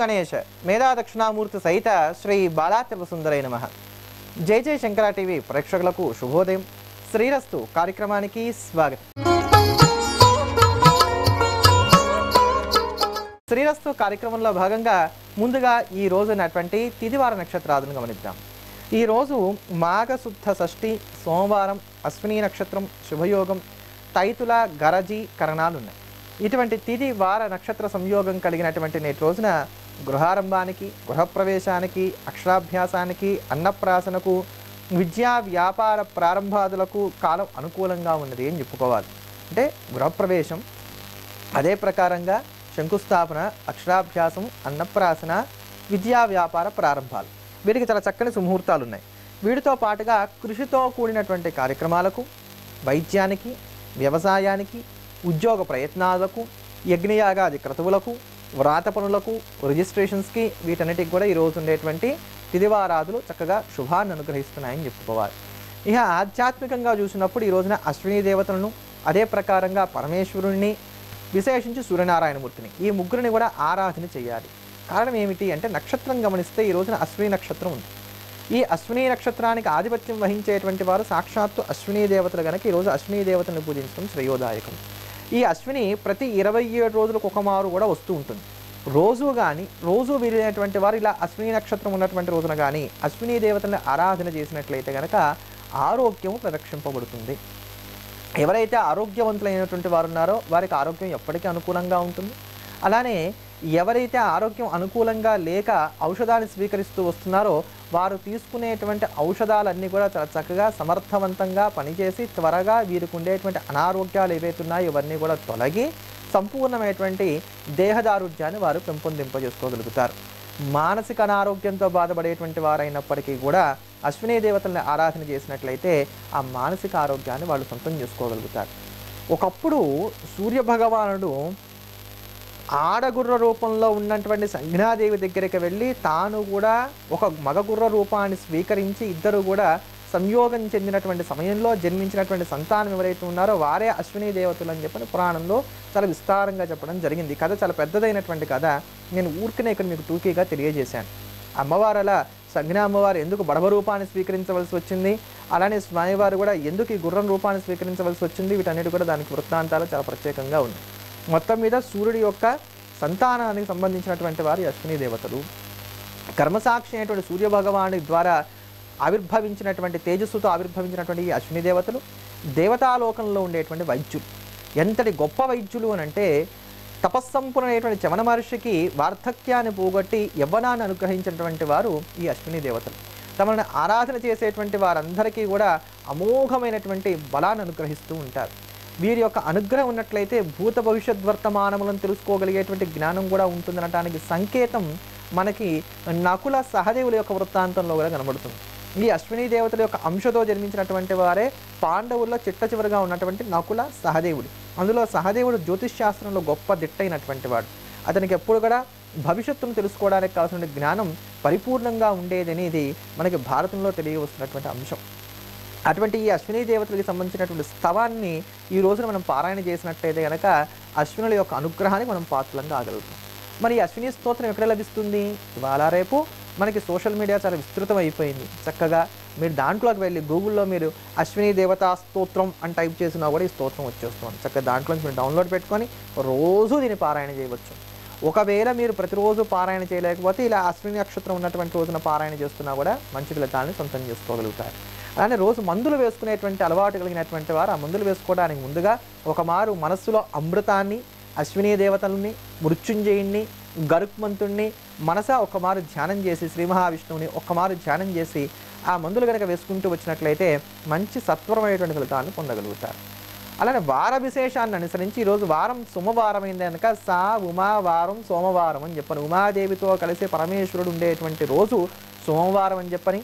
గణేష్ మేధా దక్షిణామూర్తి సహిత శ్రీ బాలాత్రిపసుందరై నమ. జై జై శంకర టీవీ ప్రేక్షకులకు శుభోదయం. శ్రీరస్తు కార్యక్రమానికి స్వాగతం. శ్రీరస్తు కార్యక్రమంలో భాగంగా ముందుగా ఈ రోజు ఉన్నటువంటి తిదివార నక్షత్రాదులను గమనిద్దాం. ఈ రోజు మాఘశుద్ధ షష్ఠి సోమవారం అశ్విని నక్షత్రం శుభయోగం తైతుల గరజీ కరణాలు ఉన్నాయి ఇటువంటి తిది వార నక్షత్ర సంయోగం కలిగినటువంటి నేటి రోజున గృహారంభానికి గృహప్రవేశానికి అక్షరాభ్యాసానికి అన్నప్రాసనకు విద్యా వ్యాపార ప్రారంభాదులకు కాలం అనుకూలంగా ఉన్నది అని చెప్పుకోవాలి. అంటే గృహప్రవేశం అదే ప్రకారంగా శంకుస్థాపన అక్షరాభ్యాసం అన్నప్రాసన విద్యా వ్యాపార ప్రారంభాలు. వీటికి చాలా చక్కని సుముహూర్తాలు ఉన్నాయి వీటితో పాటుగా కృషితో కూడినటువంటి కార్యక్రమాలకు వైద్యానికి వ్యవసాయానికి ఉద్యోగ ప్రయత్నాలకు యజ్ఞయాగాది క్రతువులకు వ్రాత పనులకు రిజిస్ట్రేషన్స్కి వీటన్నిటికి కూడా ఈరోజు ఉండేటువంటి తిదివారాదులు చక్కగా శుభాన్ని అనుగ్రహిస్తున్నాయని చెప్పుకోవాలి. ఇక ఆధ్యాత్మికంగా చూసినప్పుడు ఈ రోజున అశ్విని దేవతలను అదే ప్రకారంగా పరమేశ్వరుణ్ణి విశేషించి సూర్యనారాయణమూర్తిని ఈ ముగ్గురిని కూడా ఆరాధన చేయాలి. కారణం ఏమిటి అంటే నక్షత్రం గమనిస్తే ఈ రోజున అశ్విని నక్షత్రం ఉంది. ఈ అశ్విని నక్షత్రానికి ఆధిపత్యం వహించేటువంటి వారు సాక్షాత్తు అశ్విని దేవతలు గనక ఈరోజు అశ్విని దేవతలను పూజించడం శ్రేయోదాయకం. ఈ అశ్విని ప్రతి ఇరవై ఏడు రోజులకు ఒక మారు కూడా వస్తూ ఉంటుంది. రోజు కానీ రోజు వీలైనటువంటి వారు ఇలా అశ్విని నక్షత్రం ఉన్నటువంటి రోజున కానీ అశ్విని దేవతలను ఆరాధన చేసినట్లయితే కనుక ఆరోగ్యం ప్రదక్షింపబడుతుంది. ఎవరైతే ఆరోగ్యవంతులైనటువంటి వారు ఉన్నారో వారికి ఆరోగ్యం ఎప్పటికీ అనుకూలంగా ఉంటుంది. అలానే ఎవరైతే ఆరోగ్యం అనుకూలంగా లేక ఔషధాన్ని స్వీకరిస్తూ వస్తున్నారో వారు తీసుకునేటువంటి ఔషధాలన్నీ కూడా చాలా చక్కగా సమర్థవంతంగా పనిచేసి త్వరగా వీరికి ఉండేటువంటి అనారోగ్యాలు ఏవైతే ఉన్నాయో ఇవన్నీ కూడా తొలగి సంపూర్ణమైనటువంటి దేహదారుఢ్యాన్ని వారు పెంపొందింపజేసుకోగలుగుతారు. మానసిక అనారోగ్యంతో బాధపడేటువంటి వారైనప్పటికీ కూడా అశ్విని దేవతల్ని ఆరాధన చేసినట్లయితే ఆ మానసిక ఆరోగ్యాన్ని వాళ్ళు సొంతం చేసుకోగలుగుతారు. ఒకప్పుడు సూర్య భగవానుడు ఆడగుర్ర రూపంలో ఉన్నటువంటి సంజ్ఞాదేవి దగ్గరికి వెళ్ళి తాను కూడా ఒక మగగుర్ర రూపాన్ని స్వీకరించి ఇద్దరు కూడా సంయోగం చెందినటువంటి సమయంలో జన్మించినటువంటి సంతానం ఎవరైతే ఉన్నారో వారే అశ్విని దేవతలు అని చెప్పని పురాణంలో చాలా విస్తారంగా చెప్పడం జరిగింది. కథ చాలా పెద్దదైనటువంటి కథ. నేను ఊరికనే ఇక్కడ మీకు టూకీగా తెలియజేశాను. అమ్మవారు అలా సంజ్ఞ అమ్మవారు ఎందుకు బడవ రూపాన్ని స్వీకరించవలసి వచ్చింది? అలానే స్వామివారు కూడా ఎందుకు ఈ గుర్రం రూపాన్ని స్వీకరించవలసి వచ్చింది? వీటన్నిటి కూడా దానికి వృత్తాంతాలు చాలా ప్రత్యేకంగా ఉన్నాయి. మొత్తం మీద సూర్యుడి యొక్క సంతానానికి సంబంధించినటువంటి వారు అశ్విని దేవతలు. కర్మసాక్షి అయినటువంటి సూర్య భగవాని ద్వారా ఆవిర్భవించినటువంటి తేజస్సుతో ఆవిర్భవించినటువంటి ఈ అశ్విని దేవతలు దేవతాలోకంలో ఉండేటువంటి వైద్యులు. ఎంతటి గొప్ప వైద్యులు అని అంటే తపస్సంపూర్ణమైనటువంటి చవన మహర్షికి వార్ధక్యాన్ని పోగొట్టి యవ్వనాన్ని అనుగ్రహించినటువంటి వారు ఈ అశ్విని దేవతలు. తమను ఆరాధన చేసేటువంటి వారందరికీ కూడా అమోఘమైనటువంటి బలాన్ని అనుగ్రహిస్తూ ఉంటారు. వీరి యొక్క అనుగ్రహం ఉన్నట్లయితే భూత భవిష్యత్ వర్తమానములను తెలుసుకోగలిగేటువంటి జ్ఞానం కూడా ఉంటుందనటానికి సంకేతం మనకి నకుల సహదేవుల యొక్క వృత్తాంతంలో కూడా కనబడుతుంది. ఈ అశ్విని దేవతల యొక్క అంశతో జన్మించినటువంటి వారే పాండవుల్లో చిట్ట చివరిగా ఉన్నటువంటి నకుల సహదేవుడు. అందులో సహదేవుడు జ్యోతిష్ శాస్త్రంలో గొప్ప దిట్టైనటువంటి వాడు. అతనికి ఎప్పుడు కూడా భవిష్యత్తును తెలుసుకోవడానికి కావాల్సిన జ్ఞానం పరిపూర్ణంగా ఉండేది అనేది మనకి భారతంలో తెలియవస్తున్నటువంటి అంశం. అటువంటి ఈ అశ్విని దేవతలకు సంబంధించినటువంటి స్తవాన్ని ఈ రోజున మనం పారాయణ చేసినట్లయితే కనుక అశ్వినుల యొక్క అనుగ్రహానికి మనం పాత్రలంగా ఆగలుగుతాం. మరి ఈ అశ్విని స్తోత్రం ఎక్కడ లభిస్తుంది? ఇవాళ రేపు మనకి సోషల్ మీడియా చాలా విస్తృతం అయిపోయింది. చక్కగా మీరు దాంట్లోకి వెళ్ళి గూగుల్లో మీరు అశ్విని దేవతా స్తోత్రం అని టైప్ చేసినా కూడా ఈ స్తోత్రం వచ్చేస్తుంది. చక్కగా దాంట్లో నుంచి మీరు డౌన్లోడ్ పెట్టుకొని రోజు దీన్ని పారాయణ చేయవచ్చు. ఒకవేళ మీరు ప్రతిరోజు పారాయణ చేయలేకపోతే ఇలా అశ్విని నక్షత్రం ఉన్నటువంటి రోజున పారాయణ చేస్తున్నా కూడా మంచి ఫలితాన్ని సొంతం చేసుకోగలుగుతారు. అలానే రోజు మందులు వేసుకునేటువంటి అలవాటు కలిగినటువంటి వారు ఆ మందులు వేసుకోవడానికి ముందుగా ఒక మారు మనస్సులో అమృతాన్ని అశ్విని దేవతల్ని మృత్యుంజయుణ్ణి గరుక్మంతుణ్ణి మనస ఒక మారు ధ్యానం చేసి శ్రీ మహావిష్ణువుని ఒక మారు ధ్యానం చేసి ఆ మందులు కనుక వేసుకుంటూ వచ్చినట్లయితే మంచి సత్వరమైనటువంటి ఫలితాన్ని పొందగలుగుతారు. అలానే వార విశేషాన్ని అనుసరించి ఈరోజు వారం సోమవారం అయింది కనుక సా ఉమా వారం సోమవారం అని చెప్పని ఉమాదేవితో కలిసి పరమేశ్వరుడు ఉండేటువంటి రోజు సోమవారం అని చెప్పని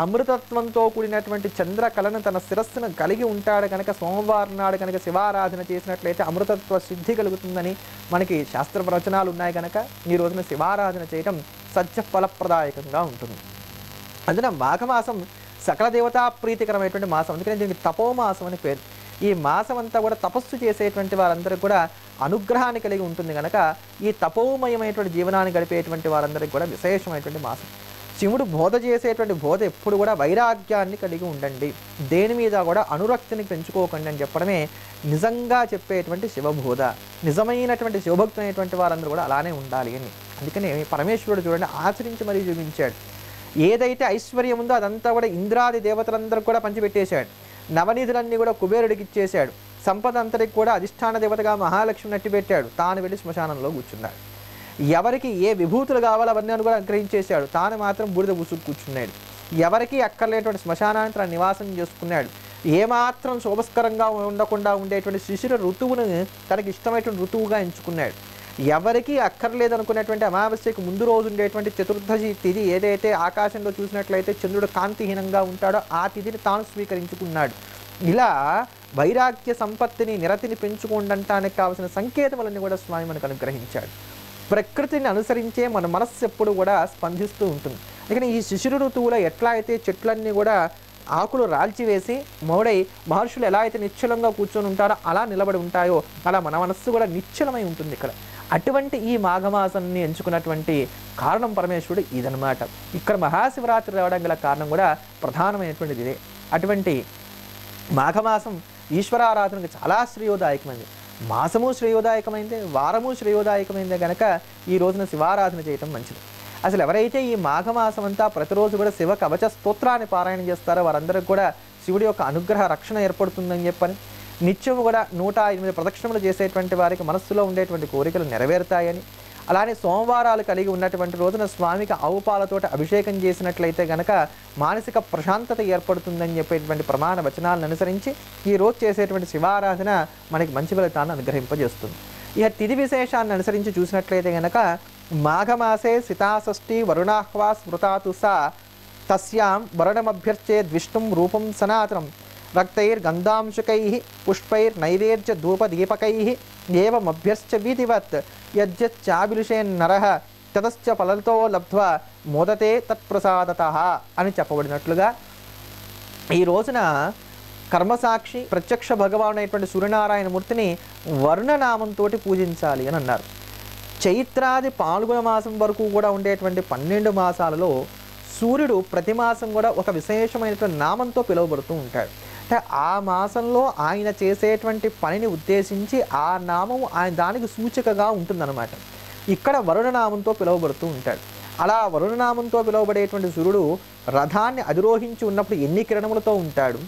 అమృతత్వంతో కూడినటువంటి చంద్రకళను తన శిరస్సును కలిగి ఉంటాడు కనుక సోమవారం నాడు కనుక శివారాధన చేసినట్లయితే అమృతత్వ సిద్ధి కలుగుతుందని మనకి శాస్త్ర ప్రవచనాలు ఉన్నాయి కనుక ఈ రోజున శివారాధన చేయడం సత్య ఫలప్రదాయకంగా ఉంటుంది. అందున మాఘమాసం సకల దేవతా ప్రీతికరమైనటువంటి మాసం. అందుకని దీనికి తపోమాసం అని పేరు. ఈ మాసం అంతా కూడా తపస్సు చేసేటువంటి వారందరూ కూడా అనుగ్రహాన్ని కలిగి ఉంటుంది కనుక ఈ తపోమయమైనటువంటి జీవనాన్ని గడిపేటువంటి వారందరికీ కూడా విశేషమైనటువంటి మాసం. శివుడు బోధ చేసేటువంటి బోధ ఎప్పుడు కూడా వైరాగ్యాన్ని కలిగి ఉండండి. దేని మీద కూడా అనురక్తిని పెంచుకోకండి అని చెప్పడమే నిజంగా చెప్పేటువంటి శివబోధ నిజమైనటువంటి శివభక్తులైనటువంటి వారందరూ కూడా అలానే ఉండాలి అని. అందుకనే పరమేశ్వరుడు చూడండి ఆచరించి మరీ చూపించాడు. ఏదైతే ఐశ్వర్యం ఉందో అదంతా కూడా ఇంద్రాది దేవతలందరూ కూడా పంచిపెట్టేశాడు. నవనిధులన్నీ కూడా కుబేరుడికి ఇచ్చేశాడు. సంపద అంతటికి కూడా అధిష్టాన దేవతగా మహాలక్ష్మి నట్టి పెట్టాడు తాను వెళ్ళి శ్మశానంలో కూర్చున్నాడు. ఎవరికి ఏ విభూతులు కావాలో అవన్నీ అని కూడా అనుగ్రహించేశాడు తాను మాత్రం బూడిద బుసుకు కూర్చున్నాడు. ఎవరికి అక్కర్లేటువంటి శ్మశానాన్ని తన నివాసం చేసుకున్నాడు. ఏమాత్రం శోభస్కరంగా ఉండకుండా ఉండేటువంటి శిశిర ఋతువును తనకి ఇష్టమైనటువంటి ఋతువుగా ఎంచుకున్నాడు. ఎవరికి అక్కర్లేదనుకునేటువంటి అమావాస్యకు ముందు రోజు ఉండేటువంటి చతుర్దశి తిథి ఏదైతే ఆకాశంలో చూసినట్లయితే చంద్రుడు కాంతిహీనంగా ఉంటాడో ఆ తిథిని తాను స్వీకరించుకున్నాడు. ఇలా వైరాగ్య సంపత్తిని నిరతిని పెంచుకోండటానికి కావలసిన సంకేతములన్నీ కూడా స్వామి మనకు అనుగ్రహించాడు. ప్రకృతిని అనుసరించే మన మనస్సు ఎప్పుడు కూడా స్పందిస్తూ ఉంటుంది. అందుకని ఈ శిశురు ఋతువులో ఎట్లా అయితే చెట్లన్నీ కూడా ఆకులు రాల్చివేసి మౌడై మహర్షులు ఎలా అయితే నిశ్చలంగా కూర్చొని ఉంటారో అలా నిలబడి ఉంటాయో అలా మన మనస్సు కూడా నిశ్చలమై ఉంటుంది ఇక్కడ. అటువంటి ఈ మాఘమాసాన్ని ఎంచుకున్నటువంటి కారణం పరమేశ్వరుడు ఇదనమాట ఇక్కడ మహాశివరాత్రి రావడం గల కారణం కూడా ప్రధానమైనటువంటిది ఇదే. అటువంటి మాఘమాసం ఈశ్వరారాధనకు చాలా శ్రేయోదాయకమైనది. మాసము శ్రేయోదాయకమైందే వారము శ్రేయోదాయకమైందే గనక ఈ రోజున శివారాధన చేయటం మంచిది. అసలు ఎవరైతే ఈ మాఘమాసం అంతా ప్రతిరోజు కూడా శివ కవచ స్తోత్రాన్ని పారాయణ చేస్తారో వారందరికీ కూడా శివుడి యొక్క అనుగ్రహ రక్షణ ఏర్పడుతుందని చెప్పని నిత్యం కూడా నూట ఎనిమిది ప్రదక్షిణములు చేసేటువంటి వారికి మనస్సులో ఉండేటువంటి కోరికలు నెరవేరుతాయని అలానే సోమవారాలు కలిగి ఉన్నటువంటి రోజున స్వామికి ఆవు పాలతోటి అభిషేకం చేసినట్లయితే గనక మానసిక ప్రశాంతత ఏర్పడుతుందని చెప్పేటువంటి ప్రమాణ వచనాలను అనుసరించి ఈ రోజు చేసేటువంటి శివారాధన మనకి మంచి ఫలితాన్ని అనుగ్రహింపజేస్తుంది. ఇక తిథి విశేషాన్ని అనుసరించి చూసినట్లయితే గనక మాఘమాసే సితాషష్ఠి వరుణాహ్వా స్మృతాతు సా తస్యాం వరుణమభ్యర్చే ద్విష్ణుం రూపం సనాతనం రక్తైర్గంధాంశుకై పుష్పైర్నైవేద్య ధూపదీపకై ఏమభ్యశ్చ విధివత్ యజ్జచ్చాభిలుషేన్నర తతశ్చ ఫలతో లబ్ధ్వా మోదతే తత్ప్రసాదత అని చెప్పబడినట్లుగా ఈ రోజున కర్మసాక్షి ప్రత్యక్ష భగవాన్ అయినటువంటి సూర్యనారాయణమూర్తిని వర్ణనామంతో పూజించాలి అని అన్నారు. చైత్రాది పాల్గొన మాసం వరకు కూడా ఉండేటువంటి పన్నెండు మాసాలలో సూర్యుడు ప్రతి మాసం కూడా ఒక విశేషమైనటువంటి నామంతో పిలువబడుతూ ఉంటాడు. అంటే ఆ మాసంలో ఆయన చేసేటువంటి పనిని ఉద్దేశించి ఆ నామం ఆయన దానికి సూచికగా ఉంటుందన్నమాట. ఇక్కడ వరుణనామంతో పిలువబడుతూ ఉంటాడు. అలా వరుణనామంతో పిలువబడేటువంటి సూర్యుడు రథాన్ని అధిరోహించి ఉన్నప్పుడు ఎన్ని కిరణములతో ఉంటాడు?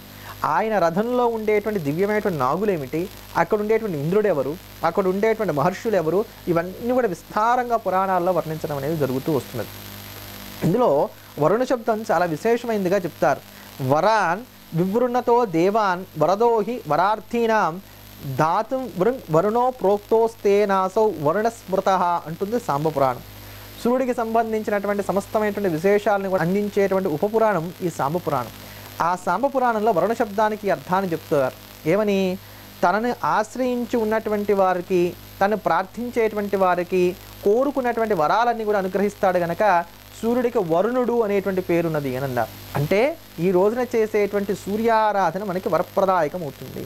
ఆయన రథంలో ఉండేటువంటి దివ్యమైనటువంటి నాగులేమిటి? అక్కడ ఉండేటువంటి ఇంద్రుడు ఎవరు అక్కడ ఉండేటువంటి మహర్షులు ఎవరు ఇవన్నీ కూడా విస్తారంగా పురాణాల్లో వర్ణించడం అనేది జరుగుతూ వస్తున్నది. ఇందులో వరుణ శబ్దం చాలా విశేషమైనదిగా చెప్తారు. వరాన్ వివృణతో దేవాన్ వరదోహి వరార్థీనాం ధాతు వరుణ్ వరుణో ప్రోక్తోస్తేనాసౌ వరుణ స్మృత అంటుంది సాంబపురాణం. సూర్యుడికి సంబంధించినటువంటి సమస్తమైనటువంటి విశేషాలను కూడా అందించేటువంటి ఉపపురాణం ఈ సాంబపురాణం. ఆ సాంబపురాణంలో వరుణ శబ్దానికి అర్థాన్ని చెప్తారు. ఏమని? తనని ఆశ్రయించి ఉన్నటువంటి వారికి తను ప్రార్థించేటువంటి వారికి కోరుకున్నటువంటి వరాలన్నీ కూడా అనుగ్రహిస్తాడు గనక సూర్యుడికి వరుణుడు అనేటువంటి పేరున్నది అని అంటే ఈ రోజున చేసేటువంటి సూర్యారాధన మనకి వరప్రదాయకం అవుతుంది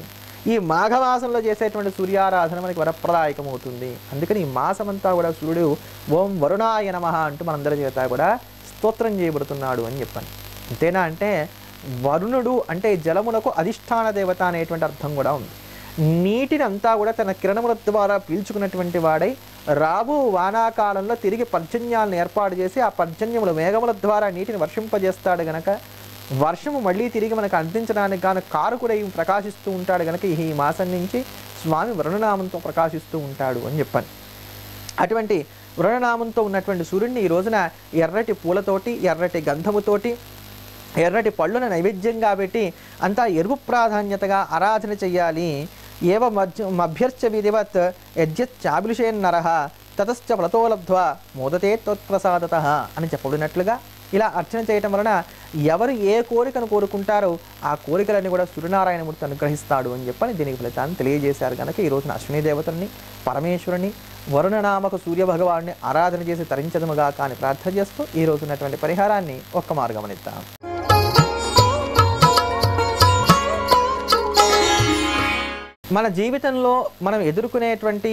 ఈ మాఘమాసంలో చేసేటువంటి సూర్యారాధన మనకి వరప్రదాయకం అవుతుంది అందుకని ఈ మాసమంతా కూడా సూర్యుడు ఓం వరుణాయ నమః అంటూ మనందరి చేత కూడా స్తోత్రం చేయబడుతున్నాడు అని చెప్పాను అంతేనా? అంటే వరుణుడు అంటే జలములకు అధిష్టాన దేవత అనేటువంటి అర్థం కూడా ఉంది. నీటిని అంతా కూడా తన కిరణముల ద్వారా పీల్చుకున్నటువంటి వాడై రాబో వానాకాలంలో తిరిగి పర్జన్యాలను ఏర్పాటు చేసి ఆ పర్జన్యములు మేఘముల ద్వారా నీటిని వర్షింపజేస్తాడు గనక. వర్షము మళ్ళీ తిరిగి మనకు అందించడానికి గాను కారుకుడై ప్రకాశిస్తూ ఉంటాడు గనక ఈ మాసం నుంచి స్వామి వరుణనామంతో ప్రకాశిస్తూ ఉంటాడు అని చెప్పాను అటువంటి వరుణనామంతో ఉన్నటువంటి సూర్యుడిని ఈ రోజున ఎర్రటి పూలతోటి ఎర్రటి గంధముతోటి ఎర్రటి పళ్ళును నైవేద్యంగా పెట్టి అంతా ఎరుపు ప్రాధాన్యతగా ఆరాధన చెయ్యాలి ఏవ మధ్య మభ్యర్చ విధివత్ యజ్ఞచాభిషేన్ నరహ తతశ్చ వ్రతో లబ్ధ్వా మోదతే త్వత్ప్రసాదత అని చెప్పబడినట్లుగా ఇలా అర్చన చేయటం వలన ఎవరు ఏ కోరికను కోరుకుంటారో ఆ కోరికలన్నీ కూడా సూర్యనారాయణమూర్తి అనుగ్రహిస్తాడు అని చెప్పని దీనికి ఫలితాన్ని తెలియజేశారు కనుక ఈ రోజున అశ్విని దేవతల్ని పరమేశ్వరుని వరుణనామక సూర్యభగవాన్ని ఆరాధన చేసి తరించదముగా కానీ ప్రార్థన చేస్తూ ఈ రోజు ఉన్నటువంటి పరిహారాన్ని ఒక్క మార్గమనిద్దాం. మన జీవితంలో మనం ఎదుర్కొనేటువంటి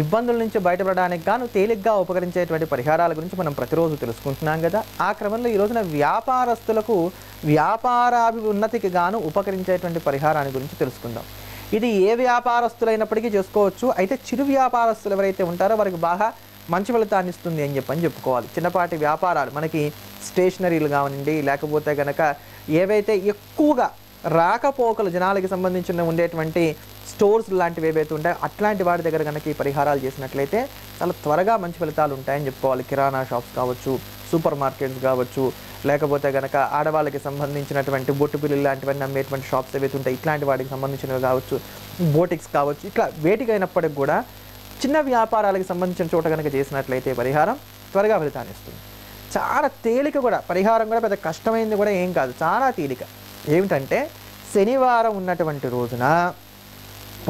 ఇబ్బందుల నుంచి బయటపడడానికి గాను తేలిగ్గా ఉపకరించేటువంటి పరిహారాల గురించి మనం ప్రతిరోజు తెలుసుకుంటున్నాం కదా ఆ క్రమంలో ఈ రోజున వ్యాపారస్తులకు వ్యాపారాభివృద్ధికి గాను ఉపకరించేటువంటి పరిహారాన్ని గురించి తెలుసుకుందాం. ఇది ఏ వ్యాపారస్తులైనప్పటికీ చేసుకోవచ్చు. అయితే చిరు వ్యాపారస్తులు ఎవరైతే ఉంటారో వారికి బాగా మంచి ఫలితాన్ని ఇస్తుంది అని చెప్పని చెప్పుకోవాలి. చిన్నపాటి వ్యాపారాలు మనకి స్టేషనరీలు కావనండి లేకపోతే కనుక ఏవైతే ఎక్కువగా రాకపోకలు జనాలకి సంబంధించిన ఉండేటువంటి స్టోర్స్ లాంటివి ఏవైతే ఉంటాయో అట్లాంటి వాటి దగ్గర కనుక ఈ పరిహారాలు చేసినట్లయితే చాలా త్వరగా మంచి ఫలితాలు ఉంటాయని చెప్పుకోవాలి. కిరాణా షాప్స్ కావచ్చు సూపర్ మార్కెట్స్ కావచ్చు లేకపోతే కనుక ఆడవాళ్ళకి సంబంధించినటువంటి బొట్టు పిల్లులు లాంటివన్నీ అమ్మేటువంటి షాప్స్ ఏవైతే ఉంటాయి ఇట్లాంటి వాటికి సంబంధించినవి కావచ్చు బోటిక్స్ కావచ్చు ఇట్లా వేటికైనప్పటికి కూడా చిన్న వ్యాపారాలకు సంబంధించిన చోట కనుక చేసినట్లయితే పరిహారం త్వరగా ఫలితాన్ని ఇస్తుంది. చాలా తేలిక కూడా పరిహారం కూడా పెద్ద కష్టమైంది కూడా ఏం కాదు చాలా తేలిక. ఏమిటంటే శనివారం ఉన్నటువంటి రోజున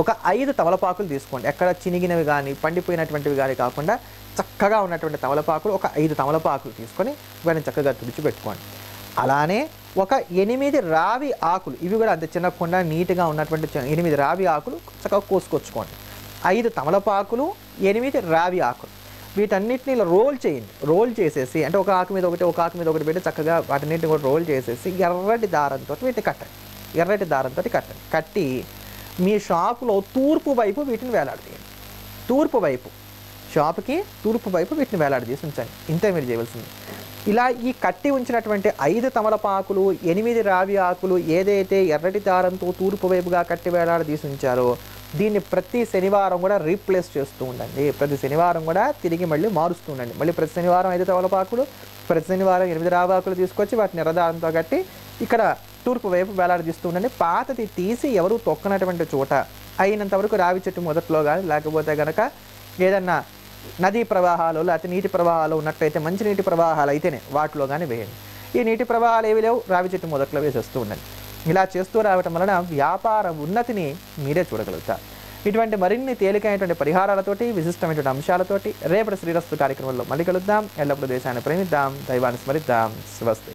ఒక ఐదు తమలపాకులు తీసుకోండి. ఎక్కడ చినిగినవి కానీ పండిపోయినటువంటివి కానీ కాకుండా చక్కగా ఉన్నటువంటి తమలపాకులు ఒక ఐదు తమలపాకులు తీసుకొని వాటిని చక్కగా తుడిచిపెట్టుకోండి అలానే ఒక ఎనిమిది రావి ఆకులు ఇవి కూడా అంత చిన్నకుండా నీట్గా ఉన్నటువంటి ఎనిమిది రావి ఆకులు చక్కగా కోసుకొచ్చుకోండి. ఐదు తమలపాకులు ఎనిమిది రావి ఆకులు. వీటన్నిటిని ఇలా రోల్ చేయండి. రోల్ చేసేసి అంటే ఒక ఆకు మీద ఒకటి ఒక ఆకు మీద ఒకటి పెట్టి చక్కగా వాటన్నిటిని కూడా రోల్ చేసేసి ఎర్రటి దారంతో వీటిని కట్టండి. ఎర్రటి దారంతో కట్టండి. కట్టి మీ షాపులో తూర్పు వైపు వీటిని వేలాడదీయండి. తూర్పు వైపు. షాప్కి తూర్పు వైపు వీటిని వేలాడదీసి ఉంచండి ఇంతే మీరు చేయవలసింది. ఇలా ఈ కట్టి ఉంచినటువంటి ఐదు తమలపాకులు ఎనిమిది రావి ఆకులు ఏదైతే ఎర్రటి దారంతో తూర్పు వైపుగా కట్టి వేలాడదీసి ఉంచారో దీన్ని ప్రతి శనివారం కూడా రీప్లేస్ చేస్తూ ఉండండి. ప్రతి శనివారం కూడా తిరిగి మళ్ళీ మారుస్తూ ఉండండి. మళ్ళీ ప్రతి శనివారం ఐదు తమలపాకులు ప్రతి శనివారం ఎనిమిది రావాకులు తీసుకొచ్చి వాటిని ఎర్రదారంతో కట్టి ఇక్కడ తూర్పు వైపు వేలాడదీస్తూ ఉండండి పాతది తీసి ఎవరు తొక్కనటువంటి చోట. అయినంత వరకు రావి చెట్టు మొదట్లో కానీ లేకపోతే కనుక ఏదన్నా నదీ ప్రవాహాలు లేకపోతే నీటి ప్రవాహాలు ఉన్నట్టయితే మంచి నీటి ప్రవాహాలు అయితేనే వాటిలో కానీ వేయండి. ఈ నీటి ప్రవాహాలు ఏవి లేవు? రావి చెట్టు మొదట్లో వేసేస్తూ ఉండండి. ఇలా చేస్తూ రావటం వలన వ్యాపార ఉన్నతిని మీరే చూడగలుగుతారు. ఇటువంటి మరిన్ని తేలికైనటువంటి పరిహారాలతోటి విశిష్టమైనటువంటి అంశాలతోటి రేపటి శ్రీరస్తు కార్యక్రమంలో మళ్ళీ కలుద్దాం. ఎల్లప్పుడూ దేశాన్ని ప్రేమిద్దాం. దైవాన్ని స్మరిద్దాం. స్వస్తి.